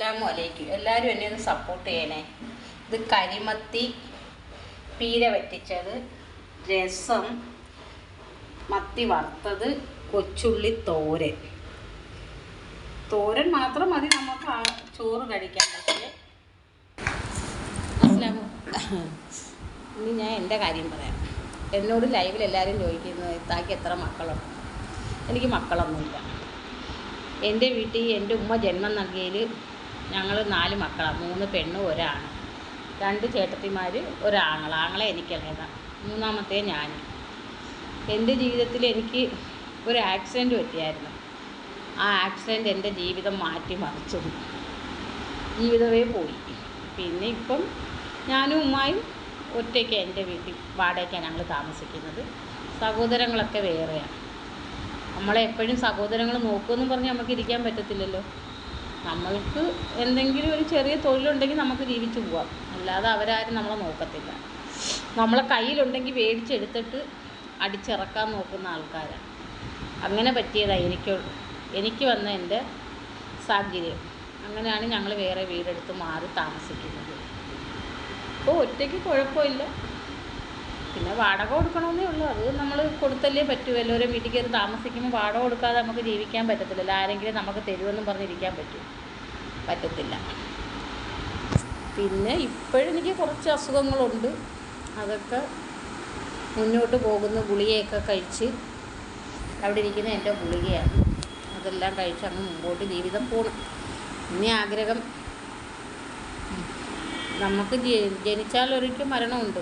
അസ്ലാമു അലൈക്കും. എല്ലാവരും എന്നെ ഒന്ന് സപ്പോർട്ട് ചെയ്യണേ. ഇത് കരിമത്തി പീര വറ്റിച്ചത് രസം മത്തി വറുത്തത് കൊച്ചുള്ളി തോരൻ. തോരൻ മാത്രം മതി നമുക്ക് ചോറ് കഴിക്കാൻ പക്ഷേ ഇനി ഞാൻ എന്റെ കാര്യം പറയാം. എന്നോട് ലൈവിൽ എല്ലാവരും ചോദിക്കുന്നത് ഇത്താക്കി എത്ര മക്കളുണ്ട് എനിക്ക് മക്കളൊന്നുമില്ല. എന്റെ വീട്ടിൽ എന്റെ ഉമ്മ ജന്മം നൽകിയതിൽ ഞങ്ങൾ നാല് മക്കളാണ് മൂന്ന് പെണ്ണും ഒരാണ്. രണ്ട് ചേട്ടത്തിമാർ ഒരാങ്ങള ആങ്ങളെ എനിക്കല്ലേ മൂന്നാമത്തെ ഞാൻ എന്റെ ജീവിതത്തിൽ എനിക്ക് ഒരു ആക്സിഡന്റ് പറ്റിയായിരുന്നു. ആ ആക്സിഡന്റ് എന്റെ ജീവിതം മാറ്റി മറിച്ചു ജീവിതമേ പോയി. പിന്നെ ഇപ്പം ഞാനും ഉമ്മായും ഒറ്റയ്ക്ക് എന്റെ വീട്ടിൽ വാടകയ്ക്കാണ് ഞങ്ങൾ താമസിക്കുന്നത്. സഹോദരങ്ങളൊക്കെ വേറെയാണ് നമ്മളെപ്പോഴും സഹോദരങ്ങൾ നോക്കുമെന്ന് പറഞ്ഞ് നമുക്ക് ഇരിക്കാൻ പറ്റത്തില്ലല്ലോ. നമ്മൾക്ക് എന്തെങ്കിലും ഒരു ചെറിയ തൊഴിലുണ്ടെങ്കിൽ നമുക്ക് ജീവിച്ചു പോവാം. അല്ലാതെ അവരാരും നമ്മളെ നോക്കത്തില്ല. നമ്മളെ കയ്യിലുണ്ടെങ്കിൽ മേടിച്ചെടുത്തിട്ട് അടിച്ചിറക്കാൻ നോക്കുന്ന ആൾക്കാരാണ്. അങ്ങനെ പറ്റിയതാണ് എനിക്ക് വന്ന എന്റെ സാഹചര്യം. അങ്ങനെയാണ് ഞങ്ങൾ വേറെ വീടെടുത്ത് മാറി താമസിക്കുന്നത്. ഇപ്പോൾ ഒറ്റയ്ക്ക് കുഴപ്പമില്ല. പിന്നെ വാടക കൊടുക്കണമെന്നേ ഉള്ളൂ. അത് നമ്മൾ കൊടുത്തല്ലേ പറ്റൂ. എല്ലാവരും വീട്ടിൽ കയറി താമസിക്കുമ്പോൾ വാടക കൊടുക്കാതെ നമുക്ക് ജീവിക്കാൻ പറ്റത്തില്ലല്ലോ. ആരെങ്കിലും നമുക്ക് തരുമെന്നും പറഞ്ഞിരിക്കാൻ പറ്റും. പറ്റത്തില്ല. പിന്നെ ഇപ്പോഴെനിക്ക് കുറച്ച് അസുഖങ്ങളുണ്ട്. അതൊക്കെ മുന്നോട്ട് പോകുന്ന ഗുളികയൊക്കെ കഴിച്ച് അവിടെ ഇരിക്കുന്ന എന്റെ ഗുളികയാണ്. അതെല്ലാം കഴിച്ച് അങ്ങ് മുമ്പോട്ട് ജീവിതം പോകണം ഇനി ആഗ്രഹം. നമുക്ക് ജനിച്ചാൽ ജനിച്ചാലൊരിക്കൽ മരണമുണ്ട്.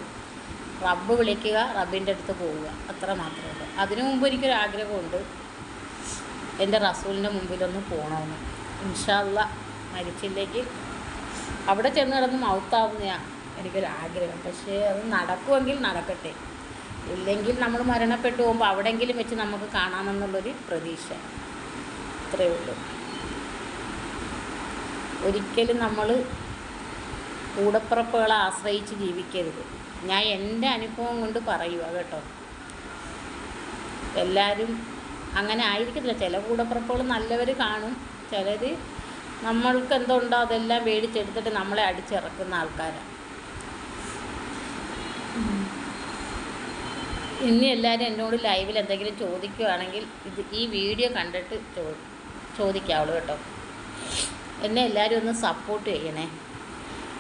റബ്ബ് വിളിക്കുക റബ്ബിന്റെ അടുത്ത് പോവുക. അത്ര മാത്രമേ ഉള്ളൂ. അതിനു മുമ്പ് എനിക്കൊരു ആഗ്രഹമുണ്ട്. എന്റെ റസൂലിന്റെ മുമ്പിലൊന്ന് പോകണമെന്ന്. ഇൻഷാല്ല മരിച്ചില്ലെങ്കിൽ അവിടെ ചെന്ന് കിടന്ന് മൗത്താവുന്നതാണ് എനിക്കൊരു ആഗ്രഹം. പക്ഷേ അത് നടക്കുമെങ്കിൽ നടക്കട്ടെ. ഇല്ലെങ്കിൽ നമ്മൾ മരണപ്പെട്ടു പോകുമ്പോൾ അവിടെയെങ്കിലും വെച്ച് നമുക്ക് കാണാമെന്നുള്ളൊരു പ്രതീക്ഷ. അത്രയേ ഉള്ളൂ. ഒരിക്കലും നമ്മൾ കൂടപ്പിറപ്പുകളെ ആശ്രയിച്ച് ജീവിക്കരുത്. ഞാൻ എന്റെ അനുഭവം കൊണ്ട് പറയുക കേട്ടോ. എല്ലാവരും അങ്ങനെ ആയിരിക്കത്തില്ല. ചില കൂടപ്പിറപ്പുകൾ നല്ലവർ കാണും. ചിലർ നമ്മൾക്ക് എന്തുണ്ടോ അതെല്ലാം മേടിച്ചെടുത്തിട്ട് നമ്മളെ അടിച്ചിറക്കുന്ന ആൾക്കാരാണ് ഇനി എല്ലാവരും എന്നോട് ലൈവിൽ എന്തെങ്കിലും ചോദിക്കുകയാണെങ്കിൽ ഇത് ഈ വീഡിയോ കണ്ടിട്ട് ചോ ചോദിക്കാവുള്ളൂ കേട്ടോ. എന്നെ എല്ലാവരും ഒന്ന് സപ്പോർട്ട് ചെയ്യണേ.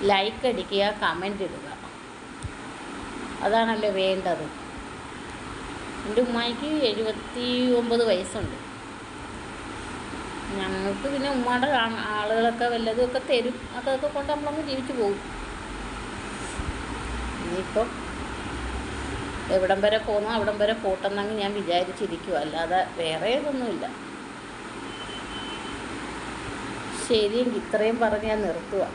ലൈക്ക് അടിക്കുക കമന്റ് ഇടുക. അതാണല്ലോ വേണ്ടത്. എന്റെ ഉമ്മായിക്ക് എഴുപത്തി ഒമ്പത് വയസ്സുണ്ട്. ഞങ്ങൾക്ക് പിന്നെ ഉമ്മയുടെ ആളുകളൊക്കെ വല്ലതും ഒക്കെ തരും. അതൊക്കെ കൊണ്ട് നമ്മളങ്ങ് ജീവിച്ചു പോകും. ഇനിയിപ്പം എവിടം വരെ പോകുന്നോ അവിടം വരെ പോട്ടെന്നങ്ങ് ഞാൻ വിചാരിച്ചിരിക്കുക അല്ലാതെ വേറെ ഇതൊന്നുമില്ല ശരിയെങ്കിൽ ഇത്രയും പറഞ്ഞ് ഞാൻ നിർത്തുക